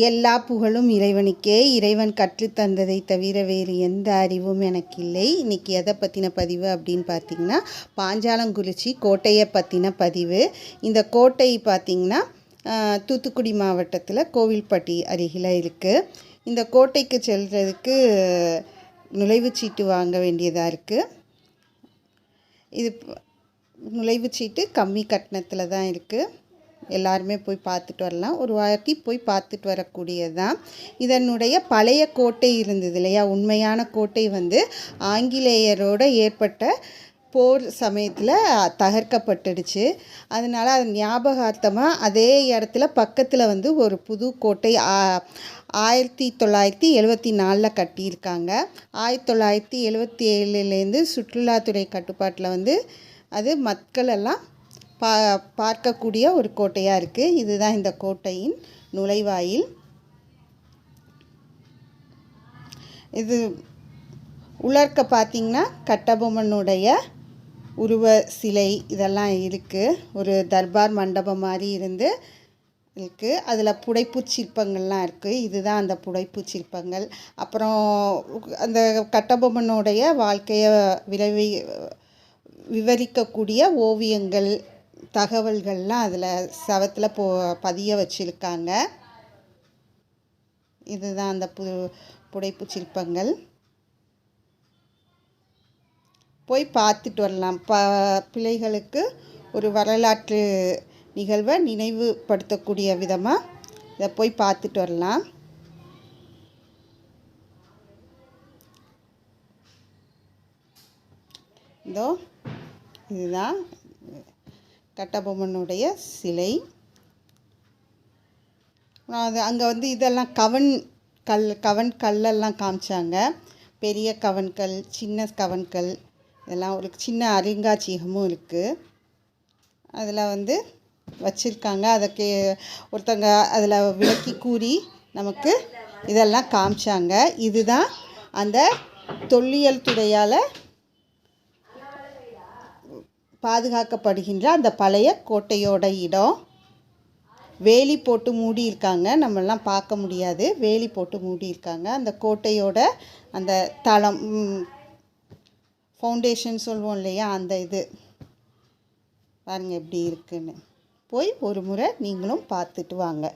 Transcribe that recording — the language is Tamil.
எல்லா புகழும் இறைவனுக்கே. இறைவன் கற்றுத்தந்ததை தவிர வேறு எந்த அறிவும் எனக்கு இல்லை இன்றைக்கி எதை பற்றின பதிவு அப்படின்னு பார்த்தீங்கன்னா பாஞ்சாலங்குறிச்சி கோட்டையை பற்றின பதிவு. இந்த கோட்டை பார்த்திங்கன்னா தூத்துக்குடி மாவட்டத்தில் கோவில்பட்டி அருகில் இருக்குது இந்த கோட்டைக்கு செல்கிறதுக்கு நுழைவுச்சீட்டு வாங்க வேண்டியதாக இருக்குது இது நுழைவுச்சீட்டு கம்மி கட்டணத்தில் தான் இருக்குது எல்லாருமே போய் பார்த்துட்டு வரலாம். ஒரு வாட்டி போய் பார்த்துட்டு வரக்கூடியது தான் இதனுடைய பழைய கோட்டை இருந்தது இல்லையா? உண்மையான கோட்டை வந்து ஆங்கிலேயரோட ஏற்பட்ட போர் சமயத்தில் தகர்க்கப்பட்டுடுச்சு. அதனால் அது ஞாபகார்த்தமாக அதே இடத்துல பக்கத்தில் வந்து ஒரு புது கோட்டை ஆயிரத்தி தொள்ளாயிரத்தி எழுபத்தி நாலில் கட்டியிருக்காங்க. ஆயிரத்தி தொள்ளாயிரத்தி எழுபத்தி ஏழுலேருந்து சுற்றுலாத்துறை கட்டுப்பாட்டில் வந்து அது மக்களெல்லாம் பா பார்க்கக்கூடிய ஒரு கோட்டையாக இருக்குது இதுதான் இந்த கோட்டையின் நுழைவாயில். இது உலர்க்க பார்த்தீங்கன்னா கட்டபொம்மனுடைய உருவ சிலை இதெல்லாம் இருக்குது ஒரு தர்பார் மண்டபம் மாதிரி இருந்து இருக்குது அதில் புடைப்பு சிற்பங்கள்லாம் இருக்குது இதுதான் அந்த புடைப்பு சிற்பங்கள். அப்புறம் அந்த கட்டபொம்மனுடைய வாழ்க்கையை விளைவி விவரிக்கக்கூடிய ஓவியங்கள் தகவல்கள்லாம் அதில் சவத்தில் போ பதிய வச்சுருக்காங்க. இதுதான் அந்த பு புடைப்புச் சிற்பங்கள். போய் பார்த்துட்டு வரலாம். ப பிள்ளைகளுக்கு ஒரு வரலாற்று நிகழ்வை நினைவுபடுத்தக்கூடிய விதமாக இதை போய் பார்த்துட்டு வரலாம். இதோ இதுதான். கட்டபொம்மனுடைய சிலை. அது அங்கே வந்து இதெல்லாம் கவன் கல் கவன் கல்லெல்லாம் காமிச்சாங்க. பெரிய கவன்கல் சின்ன கவன்கல் இதெல்லாம் ஒரு சின்ன அருங்காட்சியகமும் இருக்குது அதில் வந்து வச்சுருக்காங்க. அதை ஒருத்தங்க அதில் விளக்கி கூறி நமக்கு இதெல்லாம் காமிச்சாங்க. இதுதான் அந்த தொல்லியல் துறையால் பாதுகாக்கப்படுகின்ற அந்த பழைய கோட்டையோட இடம். வேலி போட்டு மூடி இருக்காங்க நம்மெல்லாம் பார்க்க முடியாது. வேலி போட்டு மூடி இருக்காங்க அந்த கோட்டையோட அந்த தளம் ஃபவுண்டேஷன் சொல்லுவோம் இல்லையா? அந்த இது. பாருங்கள் எப்படி இருக்குன்னு. போய் ஒரு முறை நீங்களும் பார்த்துட்டு வாங்க.